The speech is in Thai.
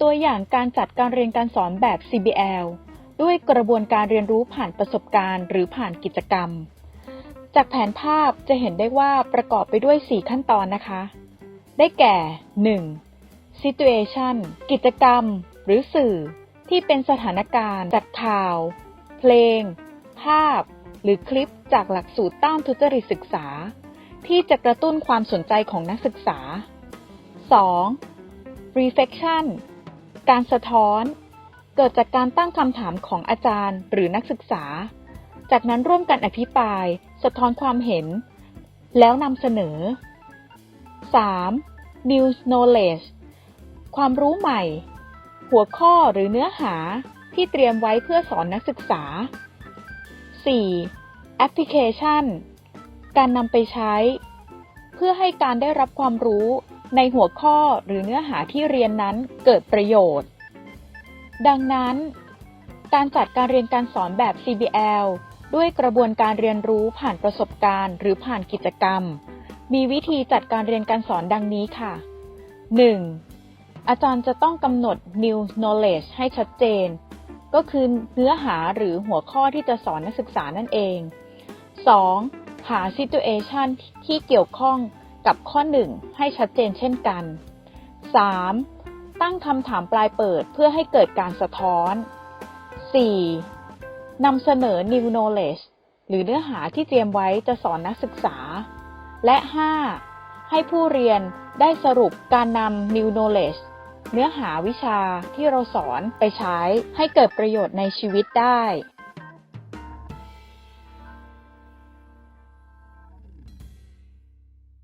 ตัวอย่างการจัดการเรียนการสอนแบบ CBL ด้วยกระบวนการเรียนรู้ผ่านประสบการณ์ หรือผ่านกิจกรรม จากแผนภาพจะเห็นได้ว่าประกอบไปด้วย 4 ขั้นตอนนะคะ ได้แก่ 1. situation กิจกรรม หรือสื่อ ที่เป็นสถานการณ์จากข่าว เพลง ภาพ หรือคลิปจากหลักสูตรต้านทุจริตศึกษา ที่จะกระตุ้นความสนใจของนักศึกษา 2. reflection การสะท้อน เกิดจากการตั้งคำถามของอาจารย์หรือนักศึกษา จากนั้นร่วมกันอภิปราย สะท้อนความเห็น แล้วนำเสนอ 3. new knowledge ความรู้ใหม่ หัวข้อหรือเนื้อหาที่เตรียมไว้เพื่อสอนนักศึกษา 4. application การนำไปใช้ เพื่อให้การได้รับความรู้ ในหัวข้อหรือเนื้อหาที่เรียนนั้นเกิดประโยชน์ ดังนั้น การจัดการเรียนการสอนแบบ CBL ด้วยกระบวนการเรียนรู้ผ่านประสบการณ์ หรือผ่านกิจกรรม มีวิธีจัดการเรียนการสอนดังนี้ค่ะ 1. อาจารย์จะต้องกำหนด new knowledge ให้ชัดเจน ก็คือเนื้อหาหรือหัวข้อที่จะสอนนักศึกษานั่นเอง 2. หา situation ที่เกี่ยวข้อง กับข้อ 1 ให้ชัดเจนเช่นกัน 3. ตั้งคำถามปลายเปิดเพื่อให้เกิดการสะท้อน 4. นำเสนอ new knowledge หรือเนื้อหาที่เตรียมไว้จะสอนนักศึกษา และ 5. ให้ผู้เรียนได้สรุปการนำ new knowledge เนื้อหาวิชาที่เราสอนไปใช้ให้เกิดประโยชน์ในชีวิตได้